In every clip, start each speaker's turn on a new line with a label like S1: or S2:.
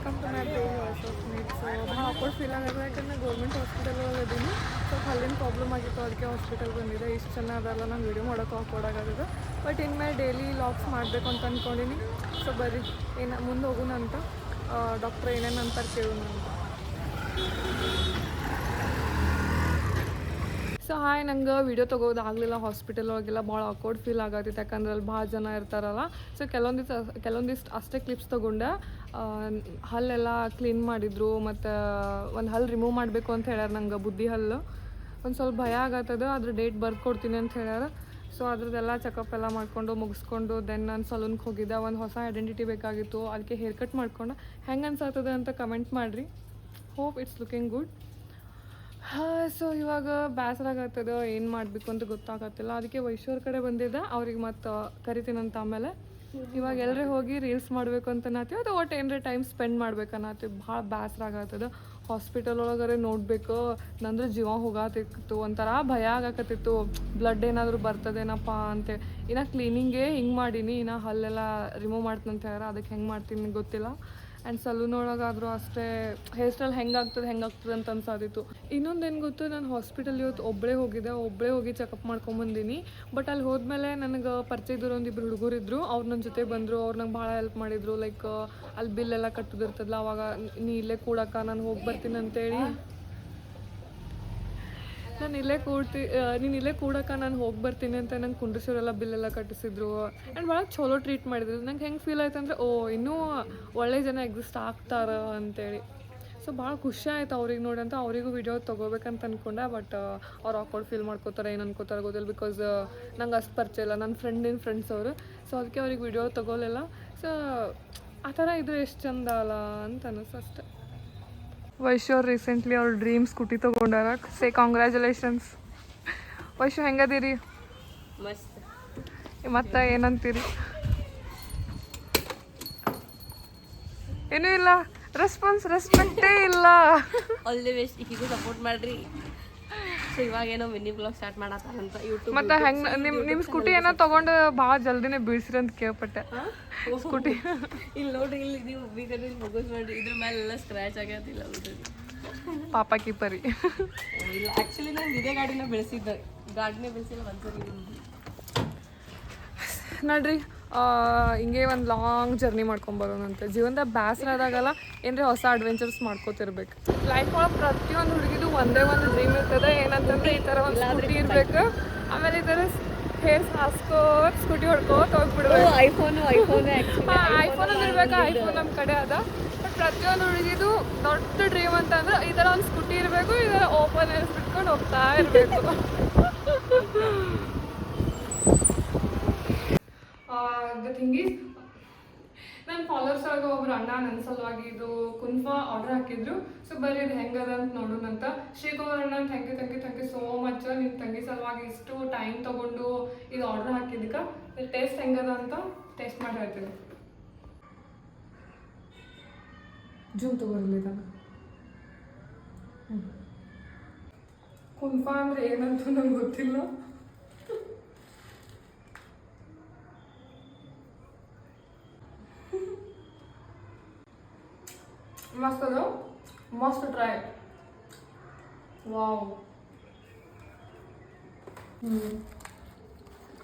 S1: Welcome to my day voice meet so ಭಾಳ feel ಆಗಿದೆ ಯಾಕಂದ್ರೆ ಗೌರ್ಮೆಂಟ್ ಹಾಸ್ಪಿಟಲ್ ಒಳಗೆ ಅದೀನಿ ಸೊ ಅಲ್ಲಿನ ಪ್ರಾಬ್ಲಮ್ ಆಗಿತ್ತು. ಅದಕ್ಕೆ ಹಾಸ್ಪಿಟಲ್ ಬಂದಿದೆ. ಇಷ್ಟು ಚೆನ್ನ ಅದಲ್ಲ ನಾನು ವೀಡಿಯೋ ಮಾಡೋಕೆ ಹಾಕೊಡೋಕ್ಕಾಗದು ಬಟ್ ಇನ್ಮೇಲೆ ಡೈಲಿ ಲಾಗ್ಸ್ ಮಾಡಬೇಕು ಅಂತ ಅಂದ್ಕೊಂಡಿನಿ ಸೊ ಬರೀ ಏನು, ಮುಂದೆ ಹೋಗೋಣ ಅಂತ ಡಾಕ್ಟ್ರ್ ಏನೇನು ಅಂತಾರೆ ಕೇಳೋಣ ಅಂತ. ಸೊ ಹಾಯ್, ನಂಗೆ ವೀಡಿಯೋ ತೊಗೋದಾಗಲಿಲ್ಲ ಹಾಸ್ಪಿಟಲ್ ಒಳಗೆಲ್ಲ ಭಾಳ ಅಕೌಡ್ ಫೀಲ್ ಆಗತ್ತಿತ್ತು ಯಾಕಂದ್ರೆ ಅಲ್ಲಿ ಭಾಳ ಜನ ಇರ್ತಾರಲ್ಲ. ಸೊ ಕೆಲವೊಂದಿಷ್ಟು ಕೆಲವೊಂದಿಷ್ಟು ಅಷ್ಟೇ ಕ್ಲಿಪ್ಸ್ ತೊಗೊಂಡೆ. ಹಲ್ಲೆಲ್ಲ ಕ್ಲೀನ್ ಮಾಡಿದ್ರು. ಮತ್ತು ಒಂದು ಹಲ್ಲು ರಿಮೂವ್ ಮಾಡಬೇಕು ಅಂತ ಹೇಳ್ಯಾರ ನಂಗೆ ಬುದ್ಧಿ ಹಲ್ಲು. ಒಂದು ಸ್ವಲ್ಪ ಭಯ ಆಗತ್ತದ ಅದ್ರ ಡೇಟ್ ಬರ್ದು ಕೊಡ್ತೀನಿ ಅಂತ ಹೇಳ್ಯಾರ. ಸೊ ಅದ್ರದ್ದೆಲ್ಲ ಚೆಕಪ್ ಎಲ್ಲ ಮಾಡಿಕೊಂಡು ಮುಗಿಸ್ಕೊಂಡು ದೆನ್ ನಾನು ಸಲೂನ್ಗೆ ಹೋಗಿದ್ದೆ. ಒಂದು ಹೊಸ ಐಡೆಂಟಿಟಿ ಬೇಕಾಗಿತ್ತು. ಅದಕ್ಕೆ ಹೇರ್ ಕಟ್ ಮಾಡ್ಕೊಂಡು. ಹೆಂಗೆ ಅನ್ಸತ್ತದ ಅಂತ ಕಮೆಂಟ್ ಮಾಡಿರಿ. Hope it's looking good so ಇವಾಗ ಬೇಸರ ಆಗತ್ತದೆ ಏನು ಮಾಡಬೇಕು ಅಂತ ಗೊತ್ತಾಗತ್ತಿಲ್ಲ. ಅದಕ್ಕೆ ವೈಶ್ವರ್ ಕಡೆ ಬಂದಿದ್ದೆ. ಅವ್ರಿಗೆ ಮತ್ತು ಕರಿತೀನಂತ ಆಮೇಲೆ. ಇವಾಗ ಎಲ್ಲರೇ ಹೋಗಿ ರೀಲ್ಸ್ ಮಾಡಬೇಕು ಅಂತ ಅನ್ನತ್ತೀವಿ ಅದು ಒಟ್ಟು ಏನರ ಟೈಮ್ ಸ್ಪೆಂಡ್ ಮಾಡ್ಬೇಕು ಅನ್ನತ್ತೀವಿ? ಭಾಳ ಬೇಸರ ಆಗತ್ತದ ಹಾಸ್ಪಿಟಲ್ ಒಳಗರೆ ನೋಡಬೇಕು. ನಂದ್ರೆ ಜೀವ ಹೋಗಾತಿತ್ತು. ಒಂಥರ ಭಯ ಆಗಕತ್ತಿತ್ತು. ಬ್ಲಡ್ ಏನಾದರೂ ಬರ್ತದೇನಪ್ಪ ಅಂತೇಳಿ ಇನ್ನು ಕ್ಲೀನಿಂಗೇ ಹಿಂಗೆ ಮಾಡೀನಿ, ಇನ್ನು ಹಲ್ಲೆಲ್ಲ ರಿಮೂವ್ ಮಾಡ್ತೀನಿ ಅಂತ ಹೇಳ್ಯಾರ, ಅದಕ್ಕೆ ಹೆಂಗೆ ಮಾಡ್ತೀನಿ ಗೊತ್ತಿಲ್ಲ. ಆ್ಯಂಡ್ ಸಲೂನ್ ಒಳಗಾದರೂ ಅಷ್ಟೇ ಹೇರ್ ಸ್ಟೈಲ್ ಹೆಂಗಾಗ್ತದೆ ಹೆಂಗಾಗ್ತದೆ ಅಂತ ಅನ್ಸಾದಿತ್ತು. ಇನ್ನೊಂದೇನು ಗೊತ್ತು, ನಾನು ಹಾಸ್ಪಿಟಲ್ ಇವತ್ತು ಒಬ್ಬಳೇ ಹೋಗಿದ್ದೆ ಒಬ್ಬಳೇ ಹೋಗಿ ಚೆಕಪ್ ಮಾಡ್ಕೊಂಬಂದಿನಿ ಬಟ್ ಅಲ್ಲಿ ಹೋದ್ಮೇಲೆ ನನಗೆ ಪರಿಚಯ ಇದ್ದರು ಒಂದಿಬ್ರು ಹುಡುಗರು ಇದ್ದರು ಅವ್ರು ನನ್ನ ಜೊತೆ ಬಂದರು, ಅವ್ರು ನಂಗೆ ಭಾಳ ಹೆಲ್ಪ್ ಮಾಡಿದರು ಲೈಕ್ ಅಲ್ಲಿ ಬಿಲ್ ಎಲ್ಲ ಕಟ್ಟೋದಿರ್ತದಲ್ಲ ಅವಾಗ ನೀ ಇಲ್ಲೇ ಕೂಡಕ್ಕ, ನಾನು ಹೋಗಿ ಬರ್ತೀನಿ ಅಂತೇಳಿ. ನಾನು ಇಲ್ಲೇ ಕೂಡ್ತಿ ನೀನು ಇಲ್ಲೇ ಕೂಡಕ್ಕೆ ನಾನು ಹೋಗಿ ಬರ್ತೀನಿ ಅಂತ ನಂಗೆ ಕುಂಡ್ರಿಸೋರೆಲ್ಲ ಬಿಲ್ಲೆಲ್ಲ ಕಟ್ಟಿಸಿದ್ರು. ಆ್ಯಂಡ್ ಭಾಳ ಚಲೋ ಟ್ರೀಟ್ ಮಾಡಿದ್ರು. ನಂಗೆ ಹೆಂಗೆ ಫೀಲ್ ಆಯ್ತು ಅಂದರೆ, ಓ, ಇನ್ನೂ ಒಳ್ಳೆ ಜನ ಎಕ್ಸಿಸ್ಟ್ ಆಗ್ತಾರ ಅಂತೇಳಿ. ಸೊ ಭಾಳ ಖುಷಿ ಆಯ್ತು ಅವ್ರಿಗೆ ನೋಡಿ ಅಂತ. ಅವರಿಗೂ ವಿಡಿಯೋ ತೊಗೋಬೇಕಂತ ಅಂದ್ಕೊಂಡೆ ಬಟ್ ಅವ್ರು ಆಕ್ವರ್ಡ್ ಫೀಲ್ ಮಾಡ್ಕೋತಾರೆ, ಏನು ಅನ್ಕೋತಾರೆ ಗೊತ್ತಿಲ್ಲ ಬಿಕಾಸ್ ನಂಗೆ ಅಷ್ಟು ಪರಿಚಯ ಇಲ್ಲ. ನನ್ನ ಫ್ರೆಂಡಿನ ಫ್ರೆಂಡ್ಸ್ ಅವರು. ಸೊ ಅದಕ್ಕೆ ಅವ್ರಿಗೆ ವಿಡಿಯೋ ತೊಗೊಲಿಲ್ಲ. ಸೊ ಆ ಥರ ಇದ್ರೆ ಎಷ್ಟು ಚಂದ ಅಲ್ಲ ಅಂತ ಅನ್ನಿಸ್ತು ಅಷ್ಟೆ ವೈಶು ಅವ್ರು ರೀಸೆಂಟ್ಲಿ ಅವ್ರ ಡ್ರೀಮ್ ಸ್ಕೂಟಿ ತೊಗೊಂಡಾರ ಸೇ ಕಾಂಗ್ರ್ಯಾಚುಲೇಷನ್ಸ್ ವೈಶು ಹೆಂಗದೀರಿ ಮತ್ತೆ ಏನಂತೀರಿ ಏನೂ ಇಲ್ಲ ರೆಸ್ಪಾನ್ಸ್ ರೆಸ್ಪೆಕ್ಟೇ ಇಲ್ಲ
S2: ಆಲ್ ದಿ ಬೆಸ್ಟ್ ಸಪೋರ್ಟ್ ಮಾಡ್ರಿ ಸೊ ಇವಾಗ ಏನೋ ಮಿನಿ ಬ್ಲಾಗ್ ಸ್ಟಾರ್ಟ್ ಮಾಡತ್ತಾರಂತ ಯೂಟ್ಯೂಬ್
S1: ಮತ್ತೆ ಹೆಂಗ್ ನಿಮ್ ನಿಮ್ ಸ್ಕೂಟಿ ಏನೋ ತಗೊಂಡು ಭಾಳ ಜಲ್ದಿನೇ ಬೀಳ್ಸಿರಿ ಅಂತ ಕೇಳ್ಪಟ್ಟೆ. ಸ್ಕೂಟಿ
S2: ಇಲ್ಲಿ ನೋಡ್ರಿ ಇಲ್ಲಿ ನೀವು ಬೀಗರ್ ಮುಗಿಸ್ ಮಾಡ್ರಿ ಇದ್ರ ಮೇಲೆಲ್ಲ ಸ್ಕ್ರ್ಯಾಚ್ ಆಗ್ಯಾತಿಲ್ಲ ನೋಡ್ರಿ.
S1: ಪಾಪ ಕೀಪರಿ
S2: ಇಲ್ಲ ಆ್ಯಕ್ಚುಲಿ ನಾನು ಇದೇ ಗಾಡಿನ ಬೆಳೆಸಿದ್ದೆ. ಗಾಡಿನೇ ಬೆಳೆಸಿಲ್ಲ ಒಂದ್ಸರಿ
S1: ನೋಡ್ರಿ ಹಿಂಗೆ ಒಂದು ಲಾಂಗ್ ಜರ್ನಿ ಮಾಡ್ಕೊಂಬರೋಣಂತೆ ಜೀವನದಾಗ ಬೇಸರ ಏನರೇ ಹೊಸ ಅಡ್ವೆಂಚರ್ಸ್ ಮಾಡ್ಕೋತಿರ್ಬೇಕು. ಲೈಫ್ ಒಳಗೆ ಪ್ರತಿಯೊಂದು ಹುಡುಗಿದು ಒಂದೇ ಒಂದು ಡ್ರೀಮ್ ಇರ್ತದೆ. ಏನಂತಂದ್ರೆ ಈ ಥರ ಒಂದು ಸ್ಕೂಟಿ ಇರಬೇಕು. ಆಮೇಲೆ ಈ ಥರ ಹೇರ್ ಹಾಸ್ಕೋತ್ ಸ್ಕೂಟಿ ಹೊಡ್ಕೋತ ಹೋಗ್ಬಿಡ್ಬೇಕು.
S2: ಐಫೋನು ಐಫೋನ್
S1: ಐಫೋನ್ ಇರಬೇಕು ಐಫೋನ್ ನಮ್ಮ ಕಡೆ ಅದ. ಬಟ್ ಪ್ರತಿಯೊಂದು ಹುಡುಗಿದು ದೊಡ್ಡ ಡ್ರೀಮ್ ಅಂತಂದ್ರೆ ಈ ಥರ ಒಂದು ಸ್ಕೂಟಿ ಇರಬೇಕು ಈ ಥರ ಓಪನ್ ಏರ್ಸ್ ಬಿಟ್ಕೊಂಡು ಹೋಗ್ತಾ ಇರಬೇಕು ದ ಥಿಂಗ್ ಈಸ್ ನನ್ನ ಫಾಲೋವರ್ಸ್ ಒಳಗೆ ಒಬ್ರು ಅಣ್ಣ ನನ್ನ ಸಲುವಾಗಿ ಇದು ಕುನ್ಫಾ ಆರ್ಡರ್ ಹಾಕಿದ್ರು. ಸೊ ಬರೀ ಇದು ಹೆಂಗದ ಅಂತ ನೋಡೋಣ ಅಂತ. ಶ್ರೀಕುಮಾರ್ ಅಣ್ಣ thank you thank you thank you so much ನಿಮ್ಮ ತಂಗಿ ಸಲುವಾಗಿ ಇಷ್ಟು ಟೈಮ್ ತಗೊಂಡು ಇದು ಆರ್ಡರ್ ಹಾಕಿದ್ದಕ್ಕೆ. ಟೇಸ್ಟ್ ಹೆಂಗದ ಅಂತ ಟೇಸ್ಟ್ ಮಾಡಿ ಹೇಳ್ತೀನಿ. ಜೂಮ್ ತಗೋರಲಿ ಇದನ್ನು. ಕುನ್ಫಾ ಅಂದ್ರೆ ಏನಂತೂ ನಂಗೆ ಗೊತ್ತಿಲ್ಲ. ಮಸ್ತ್ ಅದು? ಮಸ್ತ್ ಟ್ರೈ ವಾವ್ ಹ್ಞೂ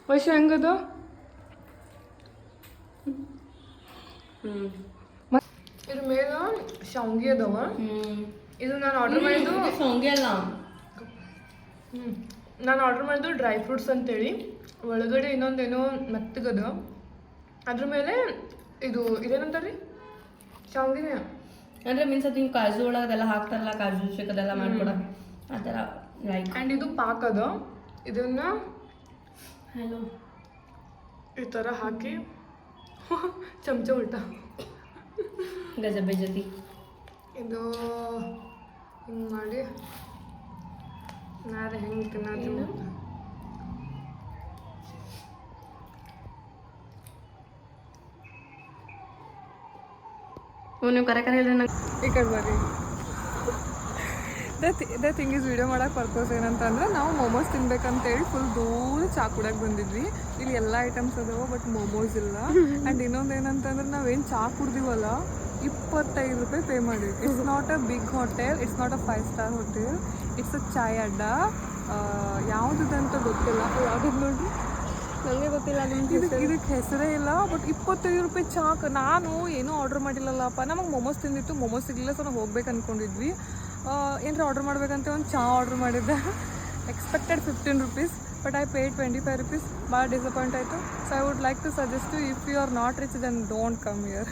S1: ವಯಸ್ಸು ಹೆಂಗದು?
S2: ಹ್ಞೂ
S1: ಇದ್ರ ಮೇಲೆ ಶಾವ್ಗೆ ಅದಾವ. ಇದು ನಾನು ಆರ್ಡರ್ ಮಾಡಿದ್ದು
S2: ಶಾವ್ಗೆ ಅಲ್ಲ.
S1: ಹ್ಞೂ ನಾನು ಆರ್ಡರ್ ಮಾಡಿದ್ದು ಡ್ರೈ ಫ್ರೂಟ್ಸ್ ಅಂತೇಳಿ. ಒಳಗಡೆ ಇನ್ನೊಂದೇನೋ ಮೆತ್ತಗದ. ಅದ್ರ ಮೇಲೆ ಇದು ಇದೇನಂತಾರ್ರಿ ಶಾವ್ಗಿನೇ.
S2: ಅಂದ್ರೆ ಮೀನ್ಸ್ ಅದು ಹಿಂಗೆ ಕಾಜು ಒಳಗೆ ಅದೆಲ್ಲ ಹಾಕ್ತಾರಲ್ಲ ಕಾಜು ಶೇಕ್ ಅದೆಲ್ಲ ಮಾಡ್ಕೊಡ ಆ ಥರ ಲೈಕ್
S1: ಆ್ಯಂಡ್ ಇದು ಪಾಕ್ ಅದ ಇದನ್ನ
S2: ಹಲೋ
S1: ಈ ಥರ ಹಾಕಿ. ಚಮಚ ಉಲ್ಟಾ.
S2: ಗಜಬೆ ಜೊತೆ
S1: ಇದು ಹಿಂಗೆ ಮಾಡಿ. ನಾರೆ ಹೆಂಗೆ ತಿನ್ನೋದು?
S2: ಹ್ಞೂ ಕರೆ ಕರೆ
S1: ದ ಥಿಂಗ್ ಇಸ್ ವಿಡಿಯೋ ಮಾಡಕ್ಕೆ ಪರ್ಪಸ್ ಏನಂತಂದ್ರೆ ನಾವು ಮೋಮೋಸ್ ತಿನ್ಬೇಕಂತೇಳಿ ಫುಲ್ ದೂರ ಚಾ ಕುಡಕ್ಕೆ ಬಂದಿದ್ವಿ. ಇಲ್ಲಿ ಎಲ್ಲ ಐಟಮ್ಸ್ ಅದಾವ ಬಟ್ ಮೋಮೋಸ್ ಇಲ್ಲ. ಆ್ಯಂಡ್ ಇನ್ನೊಂದು ಏನಂತಂದ್ರೆ ನಾವೇನು ಚಾ ಕುಡ್ದಿವಲ್ಲ, ಇಪ್ಪತ್ತೈದು ರೂಪಾಯಿ ಪೇ ಮಾಡಿದ್ವಿ. It's not a big hotel it's not a five star hotel it's a chai adda. ಅಂತ ಗೊತ್ತಿಲ್ಲ. ಯಾವ್ದು ನೋಡ್ರಿ?
S2: ನನಗೆ ಗೊತ್ತಿಲ್ಲ ನಿಮ್ಗೆ
S1: ಇದಕ್ಕೆ ಇದಕ್ಕೆ ಹೆಸರೇ ಇಲ್ಲ ಬಟ್ ಇಪ್ಪತ್ತೈದು ರೂಪಾಯಿ ಚಾಕ್. ನಾನು ಏನೂ ಆರ್ಡರ್ ಮಾಡಿಲ್ಲಲ್ಲಪ್ಪ. ನಮಗೆ ಮೊಮೋಸ್ ತಿಂದಿತ್ತು ಮೊಮೋಸ್ ಸಿಗಲಿಲ್ಲ ಸೊ ನಾವು ಹೋಗ್ಬೇಕು ಅಂದ್ಕೊಂಡಿದ್ವಿ ಏನಾರ ಆರ್ಡರ್ ಮಾಡ್ಬೇಕಂತ ಒಂದು ಚಾ ಆರ್ಡರ್ ಮಾಡಿದ್ದೆ. Expected fifteen rupees but I pay twenty five rupees ಭಾಳ ಡಿಸಪಾಯಿಂಟ್ ಆಯಿತು so I would like to suggest if you are not rich then don't come here